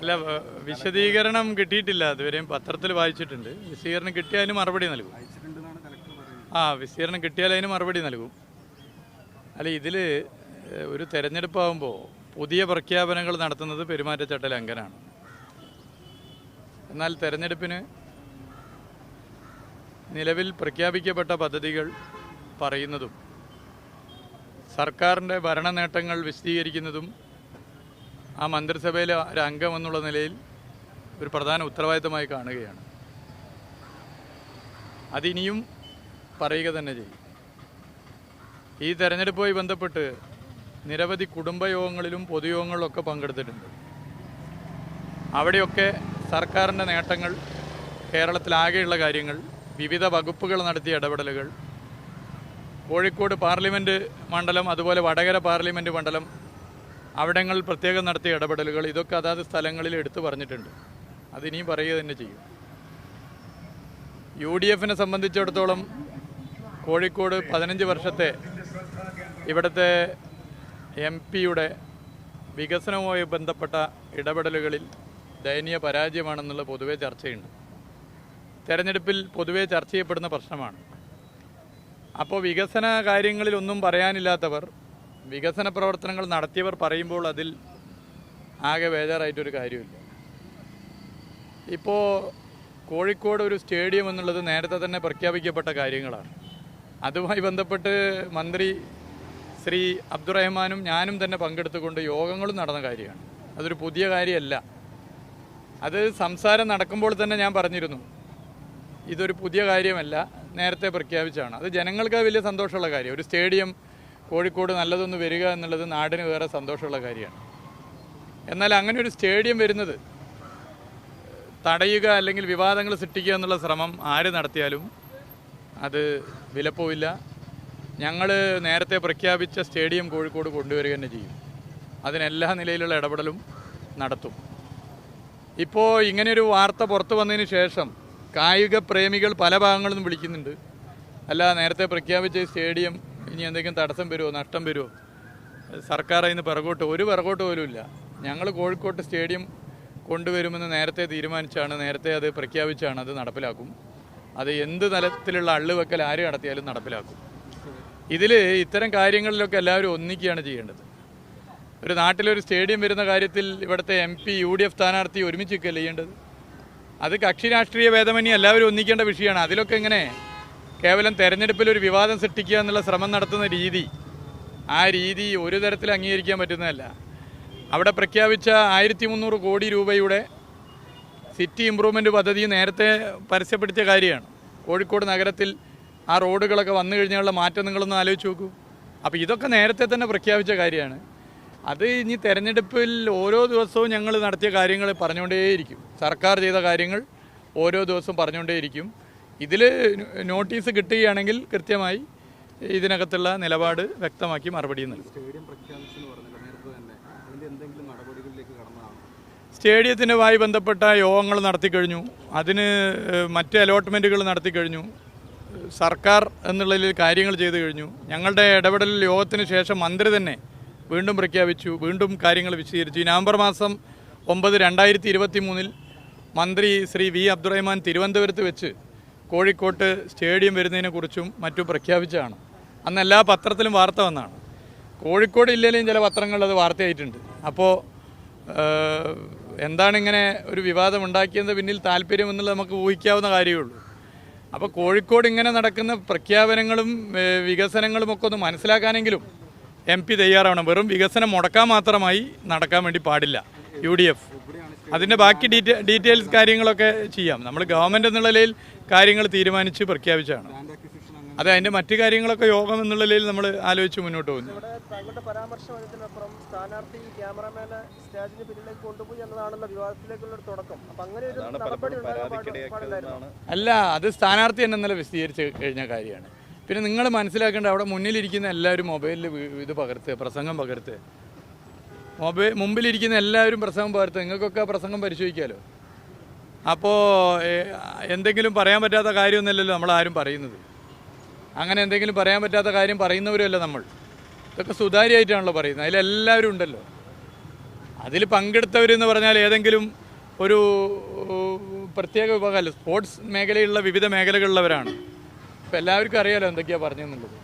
അല്ല വിശദീകരണം കിട്ടിയിട്ടില്ല. അതുവരെയും പത്രത്തിൽ വായിച്ചിട്ടുണ്ട്. വിശദീകരണം കിട്ടിയാലും മറുപടി നൽകും. ആ വിശദീകരണം കിട്ടിയാൽ അതിന് മറുപടി നൽകും. അല്ല ഇതിൽ ഒരു തെരഞ്ഞെടുപ്പാകുമ്പോൾ പുതിയ പ്രഖ്യാപനങ്ങൾ നടത്തുന്നത് പെരുമാറ്റച്ചട്ട ലംഘനാണ് എന്നാൽ തെരഞ്ഞെടുപ്പിന് നിലവിൽ പ്രഖ്യാപിക്കപ്പെട്ട പദ്ധതികൾ പറയുന്നതും സർക്കാരിന്റെ ഭരണ നേട്ടങ്ങൾ വിശദീകരിക്കുന്നതും ആ മന്ത്രിസഭയിലെ ഒരു അംഗം എന്നുള്ള നിലയിൽ ഒരു പ്രധാന ഉത്തരവാദിത്തമായി കാണുകയാണ്. അതിനിയും പറയുക തന്നെ ചെയ്യും. ഈ തെരഞ്ഞെടുപ്പുമായി ബന്ധപ്പെട്ട് നിരവധി കുടുംബയോഗങ്ങളിലും പൊതുയോഗങ്ങളിലൊക്കെ പങ്കെടുത്തിട്ടുണ്ട്. അവിടെയൊക്കെ സർക്കാരിന്റെ നേട്ടങ്ങൾ കേരളത്തിലാകെയുള്ള കാര്യങ്ങൾ വിവിധ വകുപ്പുകൾ നടത്തിയ ഇടപെടലുകൾ കോഴിക്കോട് പാർലമെന്റ് മണ്ഡലം അതുപോലെ വടകര പാർലമെന്റ് മണ്ഡലം അവിടങ്ങളിൽ പ്രത്യേകം നടത്തിയ ഇടപെടലുകൾ ഇതൊക്കെ അതാത് സ്ഥലങ്ങളിൽ എടുത്തു പറഞ്ഞിട്ടുണ്ട്. അതിനിയും പറയുക തന്നെ ചെയ്യും. യു ഡി എഫിനെ സംബന്ധിച്ചിടത്തോളം കോഴിക്കോട് പതിനഞ്ച് വർഷത്തെ ഇവിടുത്തെ എം പിയുടെ വികസനവുമായി ബന്ധപ്പെട്ട ഇടപെടലുകളിൽ ദയനീയ പരാജയമാണെന്നുള്ള പൊതുവേ ചർച്ചയുണ്ട്. തെരഞ്ഞെടുപ്പിൽ പൊതുവേ ചർച്ച ചെയ്യപ്പെടുന്ന പ്രശ്നമാണ്. അപ്പോൾ വികസന കാര്യങ്ങളിലൊന്നും പറയാനില്ലാത്തവർ വികസന പ്രവർത്തനങ്ങൾ നടത്തിയവർ പറയുമ്പോൾ അതിൽ ആകെ ബേജാറായിട്ടൊരു കാര്യമില്ല. ഇപ്പോൾ കോഴിക്കോട് ഒരു സ്റ്റേഡിയം എന്നുള്ളത് നേരത്തെ തന്നെ പ്രഖ്യാപിക്കപ്പെട്ട കാര്യങ്ങളാണ്. അതുമായി ബന്ധപ്പെട്ട് മന്ത്രി ശ്രീ അബ്ദുറഹ്മാനും ഞാനും തന്നെ പങ്കെടുത്തുകൊണ്ട് യോഗങ്ങളും നടന്ന കാര്യമാണ്. അതൊരു പുതിയ കാര്യമല്ല. അത് സംസാരം നടക്കുമ്പോൾ തന്നെ ഞാൻ പറഞ്ഞിരുന്നു. ഇതൊരു പുതിയ കാര്യമല്ല. നേരത്തെ പ്രഖ്യാപിച്ചാണ് അത് ജനങ്ങൾക്ക് വലിയ സന്തോഷമുള്ള കാര്യം. ഒരു സ്റ്റേഡിയം കോഴിക്കോട് നല്ലതൊന്ന് വരിക എന്നുള്ളത് നാടിന് വേറെ സന്തോഷമുള്ള കാര്യമാണ്. എന്നാൽ അങ്ങനെ ഒരു സ്റ്റേഡിയം വരുന്നത് തടയുക അല്ലെങ്കിൽ വിവാദങ്ങൾ സൃഷ്ടിക്കുക എന്നുള്ള ശ്രമം ആര് നടത്തിയാലും അത് വിലപ്പോവില്ല. ഞങ്ങൾ നേരത്തെ പ്രഖ്യാപിച്ച സ്റ്റേഡിയം കോഴിക്കോട് കൊണ്ടുവരിക തന്നെ ചെയ്യും. അതിനെല്ലാ നിലയിലുള്ള ഇടപെടലും നടത്തും. ഇപ്പോൾ ഇങ്ങനെയൊരു വാർത്ത പുറത്തു വന്നതിന് ശേഷം കായിക പ്രേമികൾ പല ഭാഗങ്ങളിൽ നിന്നും വിളിക്കുന്നുണ്ട്. അല്ല നേരത്തെ പ്രഖ്യാപിച്ച സ്റ്റേഡിയം ഇനി എന്തെങ്കിലും തടസ്സം വരുമോ നഷ്ടം വരുമോ സർക്കാർ അതിന് പിറകോട്ട് ഒരു പിറകോട്ട് പോലും ഇല്ല. ഞങ്ങൾ കോഴിക്കോട്ട് സ്റ്റേഡിയം കൊണ്ടുവരുമെന്ന് നേരത്തെ തീരുമാനിച്ചാണ് നേരത്തെ അത് പ്രഖ്യാപിച്ചാണ് അത് നടപ്പിലാക്കും. അത് എന്ത് തലത്തിലുള്ള അള്ളുവെക്കൽ ആര് നടത്തിയാലും നടപ്പിലാക്കും. ഇതിൽ ഇത്തരം കാര്യങ്ങളിലൊക്കെ എല്ലാവരും ഒന്നിക്കുകയാണ് ചെയ്യേണ്ടത്. ഒരു നാട്ടിലൊരു സ്റ്റേഡിയം വരുന്ന കാര്യത്തിൽ ഇവിടുത്തെ M P U D F സ്ഥാനാർത്ഥി ഒരുമിച്ച് നിൽക്കുകയല്ലേ ചെയ്യേണ്ടത്? അത് കക്ഷി രാഷ്ട്രീയ ഭേദമന്യേ എല്ലാവരും ഒന്നിക്കേണ്ട വിഷയമാണ്. അതിലൊക്കെ ഇങ്ങനെ കേവലം തെരഞ്ഞെടുപ്പിൽ ഒരു വിവാദം സൃഷ്ടിക്കുക എന്നുള്ള ശ്രമം നടത്തുന്ന രീതി ആ രീതി ഒരു തരത്തിൽ അംഗീകരിക്കാൻ പറ്റുന്നതല്ല. അവിടെ പ്രഖ്യാപിച്ച ആയിരത്തി മുന്നൂറ് കോടി രൂപയുടെ സിറ്റി ഇമ്പ്രൂവ്മെന്റ് പദ്ധതി നേരത്തെ പരസ്യപ്പെടുത്തിയ കാര്യമാണ്. കോഴിക്കോട് നഗരത്തിൽ ആ റോഡുകളൊക്കെ വന്നു കഴിഞ്ഞാലുള്ള മാറ്റം നിങ്ങളൊന്ന് ആലോചിച്ച് നോക്കൂ. അപ്പോൾ ഇതൊക്കെ നേരത്തെ തന്നെ പ്രഖ്യാപിച്ച കാര്യമാണ്. അത് ഇനി തെരഞ്ഞെടുപ്പിൽ ഓരോ ദിവസവും ഞങ്ങൾ നടത്തിയ കാര്യങ്ങൾ പറഞ്ഞുകൊണ്ടേയിരിക്കും. സർക്കാർ ചെയ്ത കാര്യങ്ങൾ ഓരോ ദിവസവും പറഞ്ഞുകൊണ്ടേയിരിക്കും. ഇതിൽ നോട്ടീസ് കിട്ടുകയാണെങ്കിൽ കൃത്യമായി ഇതിനകത്തുള്ള നിലപാട് വ്യക്തമാക്കി മറുപടി സ്റ്റേഡിയത്തിനുമായി ബന്ധപ്പെട്ട യോഗങ്ങൾ നടത്തിക്കഴിഞ്ഞു അതിന് മറ്റ് അലോട്ട്മെന്റുകൾ നടത്തിക്കഴിഞ്ഞു സർക്കാർ എന്നുള്ളതിൽ കാര്യങ്ങൾ ചെയ്തു കഴിഞ്ഞു. ഞങ്ങളുടെ ഇടപെടൽ യോഗത്തിന് ശേഷം മന്ത്രി തന്നെ വീണ്ടും പ്രഖ്യാപിച്ചു. വീണ്ടും കാര്യങ്ങൾ വിശദീകരിച്ചു. നവംബർ മാസം ഒമ്പത് രണ്ടായിരത്തി ഇരുപത്തി മൂന്നിൽ മന്ത്രി ശ്രീ വി അബ്ദുറഹ്മാൻ തിരുവനന്തപുരത്ത് വെച്ച് കോഴിക്കോട്ട് സ്റ്റേഡിയം വരുന്നതിനെക്കുറിച്ചും മറ്റും പ്രഖ്യാപിച്ചതാണ്. അന്ന് എല്ലാ പത്രത്തിലും വാർത്ത വന്നാണ് കോഴിക്കോട് ജില്ലയിലെയും ചില പത്രങ്ങളിൽ അത് വാർത്തയായിട്ടുണ്ട്. അപ്പോൾ എന്താണ് ഇങ്ങനെ ഒരു വിവാദം ഉണ്ടാക്കിയത് പിന്നിൽ താല്പര്യം എന്നുള്ളത് നമുക്ക് ഊഹിക്കാവുന്ന കാര്യമേ ഉള്ളൂ അപ്പോൾ കോഴിക്കോട് ഇങ്ങനെ നടക്കുന്ന പ്രഖ്യാപനങ്ങളും വികസനങ്ങളും ഒക്കെ ഒന്ന് മനസ്സിലാക്കാനെങ്കിലും എം പി തയ്യാറാവണം. വെറും വികസനം മുടക്കാൻ മാത്രമായി നടക്കാൻ വേണ്ടി പാടില്ല. U D F. അതിന്റെ ബാക്കി ഡീറ്റെ ഡീറ്റെയിൽസ് കാര്യങ്ങളൊക്കെ ചെയ്യാം. നമ്മൾ ഗവൺമെന്റ് എന്നുള്ള നിലയിൽ കാര്യങ്ങൾ തീരുമാനിച്ച് പ്രഖ്യാപിച്ചാണ് അതെ അതിന്റെ മറ്റു കാര്യങ്ങളൊക്കെ യോഗം എന്നുള്ള നിലയിൽ നമ്മൾ ആലോചിച്ച് മുന്നോട്ട് പോകുന്നു? അല്ല അത് സ്ഥാനാർത്ഥി തന്നെ ഇന്നലെ വിശദീകരിച്ച് കഴിഞ്ഞ കാര്യമാണ്. പിന്നെ നിങ്ങൾ മനസ്സിലാക്കേണ്ട അവിടെ മുന്നിലിരിക്കുന്ന എല്ലാവരും മൊബൈലിൽ ഇത് പകർത്ത് പ്രസംഗം പകർത്തുക മൊബൈൽ മുമ്പിലിരിക്കുന്ന എല്ലാവരും പ്രസംഗം പകർത്ത് നിങ്ങൾക്കൊക്കെ പ്രസംഗം പരിശോധിക്കാമല്ലോ അപ്പോൾ എന്തെങ്കിലും പറയാൻ പറ്റാത്ത കാര്യമൊന്നുമല്ലല്ലോ നമ്മൾ ആരും പറയുന്നത്. അങ്ങനെ എന്തെങ്കിലും പറയാൻ പറ്റാത്ത കാര്യം പറയുന്നവരുമല്ല നമ്മൾ. ഇതൊക്കെ സുതാര്യമായിട്ടാണല്ലോ പറയുന്നത്. അതിലെല്ലാവരും ഉണ്ടല്ലോ. അതിൽ പങ്കെടുത്തവരെന്ന് പറഞ്ഞാൽ ഏതെങ്കിലും ഒരു പ്രത്യേക വിഭാഗമല്ല. സ്പോർട്സ് മേഖലയിലുള്ള വിവിധ മേഖലകളിലുള്ളവരാണ്. ഇപ്പം എല്ലാവർക്കും അറിയാലോ എന്തൊക്കെയാണ് പറഞ്ഞെന്നുള്ളത്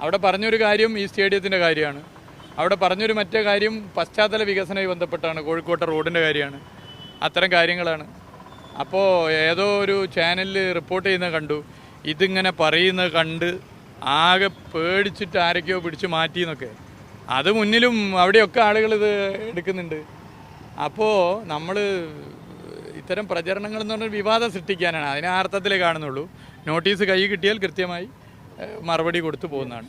അവിടെ പറഞ്ഞൊരു കാര്യം ഈ സ്റ്റേഡിയത്തിന്റെ കാര്യമാണ്. അവിടെ പറഞ്ഞൊരു മറ്റേ കാര്യം പശ്ചാത്തല വികസനവുമായി ബന്ധപ്പെട്ടാണ് കോഴിക്കോട്ടെ റോഡിന്റെ കാര്യമാണ്. അത്തരം കാര്യങ്ങളാണ്. അപ്പോൾ ഏതോ ഒരു ചാനലിൽ റിപ്പോർട്ട് ചെയ്യുന്നത് കണ്ടു. ഇതിങ്ങനെ പറയുന്നത് കണ്ട് ആകെ പേടിച്ചിട്ട് ആരൊക്കെയോ പിടിച്ച് മാറ്റി എന്നൊക്കെ. അത് മുന്നിലും അവിടെയൊക്കെ ആളുകൾ ഇത് എടുക്കുന്നുണ്ട്. അപ്പോൾ നമ്മൾ ഇത്തരം പ്രചരണങ്ങൾ എന്ന് പറഞ്ഞാൽ വിവാദം സൃഷ്ടിക്കാനാണ്. അതിനെ അർത്ഥത്തിലേ കാണുന്നുള്ളൂ. നോട്ടീസ് കൈ കിട്ടിയാൽ കൃത്യമായി. മറുപടി കൊടുത്തു പോകുന്നതാണ്.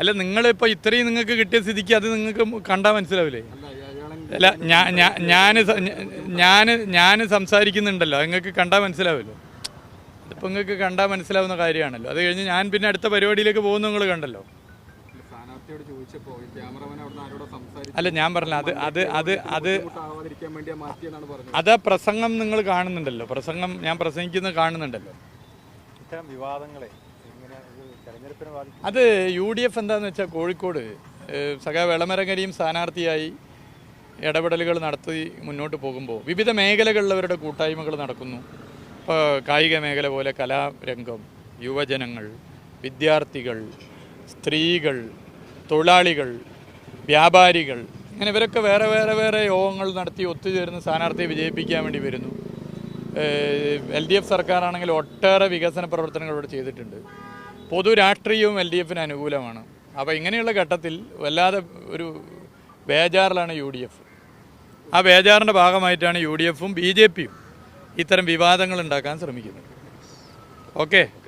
അല്ല നിങ്ങളിപ്പോൾ ഇത്രയും നിങ്ങൾക്ക് കിട്ടിയ സ്ഥിതിക്ക് അത് നിങ്ങൾക്ക് കണ്ടാൽ മനസ്സിലാവില്ലേ? അല്ല ഞാൻ ഞാൻ ഞാൻ സംസാരിക്കുന്നുണ്ടല്ലോ. നിങ്ങൾക്ക് കണ്ടാൽ മനസ്സിലാവില്ലോ. അതിപ്പോൾ നിങ്ങൾക്ക് കണ്ടാൽ മനസ്സിലാവുന്ന കാര്യമാണല്ലോ. അത് കഴിഞ്ഞ് ഞാൻ പിന്നെ അടുത്ത പരിപാടിയിലേക്ക് പോകുന്ന നിങ്ങൾ കണ്ടല്ലോ. ചോദിച്ചപ്പോൾ ക്യാമറമാൻ അവിടെ ആരോടോ സംസാരിച്ചു അല്ല ഞാൻ പറഞ്ഞ അത് അത് അത് അത് ബുദ്ധിമുട്ടാവാതിരിക്കാൻ വേണ്ടി മാറ്റിയെന്നാണ് പറഞ്ഞത്. അത് പ്രസംഗം നിങ്ങൾ കാണുന്നുണ്ടല്ലോ. പ്രസംഗം ഞാൻ പ്രസംഗിക്കുന്നത് കാണുന്നുണ്ടല്ലോ. ഇത്തരം വിവാദങ്ങളെ അത് യു ഡി എഫ് എന്താന്ന് വെച്ചാൽ കോഴിക്കോട് സഖാ വെളമരകരിയും സ്ഥാനാർത്ഥിയായി ഇടപെടലുകൾ നടത്തി മുന്നോട്ട് പോകുമ്പോൾ വിവിധ മേഖലകളിലവരുടെ കൂട്ടായ്മകൾ നടക്കുന്നു. ഇപ്പോൾ കായിക മേഖല പോലെ കലാരംഗം യുവജനങ്ങൾ വിദ്യാർത്ഥികൾ സ്ത്രീകൾ തൊഴിലാളികൾ വ്യാപാരികൾ ഇങ്ങനെ ഇവരൊക്കെ വേറെ വേറെ വേറെ യോഗങ്ങൾ നടത്തി ഒത്തുചേർന്ന് സ്ഥാനാർത്ഥിയെ വിജയിപ്പിക്കാൻ വേണ്ടി വരുന്നു. എൽ ഡി എഫ് സർക്കാരാണെങ്കിൽ ഒട്ടേറെ വികസന പ്രവർത്തനങ്ങൾ ഇവിടെ ചെയ്തിട്ടുണ്ട്. പൊതു രാഷ്ട്രീയവും എൽ ഡി എഫിന് അനുകൂലമാണ്. അപ്പോൾ ഇങ്ങനെയുള്ള ഘട്ടത്തിൽ വല്ലാതെ ഒരു ബേജാറിലാണ് യു ഡി എഫ്. ആ ബേജാറിന്റെ ഭാഗമായിട്ടാണ് യു ഡി എഫും ബി ജെ പിയും ഇത്തരം വിവാദങ്ങൾ ഉണ്ടാക്കാൻ ശ്രമിക്കുന്നത്. ഓക്കെ.